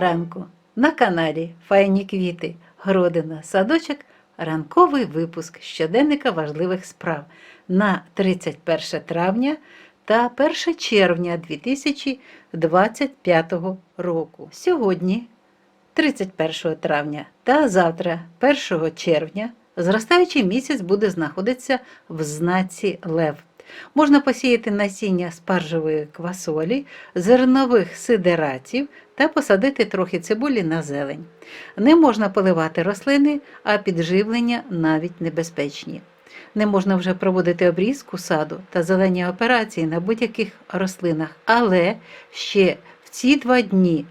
ранку на каналі Файні квіти, Гродина, садочок, ранковий випуск щоденника важливих справ на 31 травня та 1 червня 2025 року. Сьогодні, 31 травня та завтра, 1 червня, зростаючий місяць буде знаходитися в знаці Лев. Можна посіяти насіння спаржевої квасолі, зернових сидератів та посадити трохи цибулі на зелень. Не можна поливати рослини, а підживлення навіть небезпечні. Не можна вже проводити обрізку саду та зелені операції на будь-яких рослинах, але ще в ці два дні,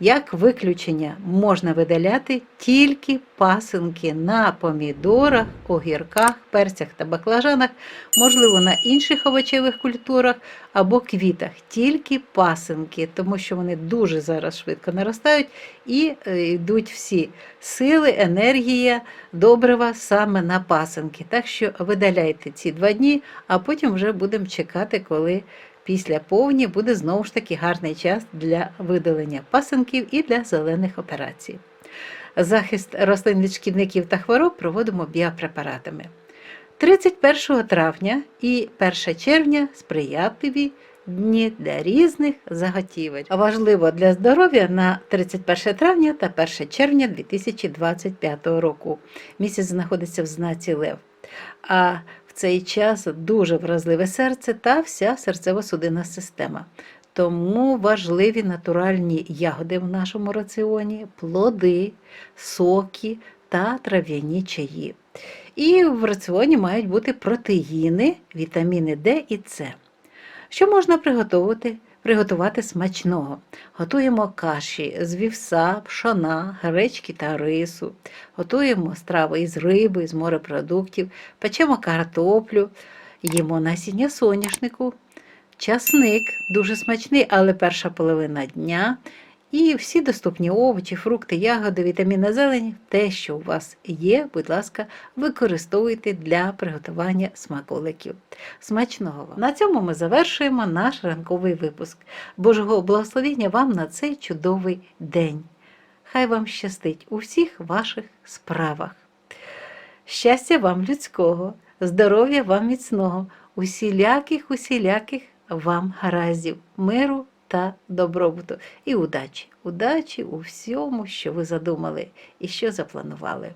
як виключення, можна видаляти тільки пасинки на помідорах, огірках, перцях та баклажанах, можливо, на інших овочевих культурах або квітах, тільки пасинки, тому що вони дуже зараз швидко наростають і е, йдуть всі сили, енергія, добрива саме на пасинки. Так що видаляйте ці два дні, а потім вже будемо чекати, коли після повні буде знову ж таки гарний час для видалення пасинків і для зелених операцій. Захист рослин від шкідників та хвороб проводимо біопрепаратами. 31 травня і 1 червня сприятливі дні для різних заготівель. Важливо для здоров'я на 31 травня та 1 червня 2025 року. Місяць знаходиться в знаці Лев. А цей час дуже вразливе серце та вся серцево-судинна система. Тому важливі натуральні ягоди в нашому раціоні, плоди, соки та трав'яні чаї. І в раціоні мають бути протеїни, вітаміни Д і С. Що можна приготувати? Приготувати смачного. Готуємо каші з вівса, пшона, гречки та рису. Готуємо страви із риби, з морепродуктів, печемо картоплю, їмо насіння соняшнику, часник дуже смачний, але перша половина дня. І всі доступні овочі, фрукти, ягоди, вітаміна зелень, те, що у вас є, будь ласка, використовуйте для приготування смаколиків. Смачного вам! На цьому ми завершуємо наш ранковий випуск. Божого благословення вам на цей чудовий день. Хай вам щастить у всіх ваших справах. Щастя вам людського, здоров'я вам міцного, усіляких, усіляких вам гараздів, миру та добробуту і удачі. Удачі у всьому, що ви задумали і що запланували.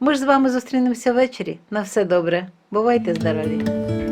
Ми ж з вами зустрінемося ввечері. На все добре. Бувайте здорові!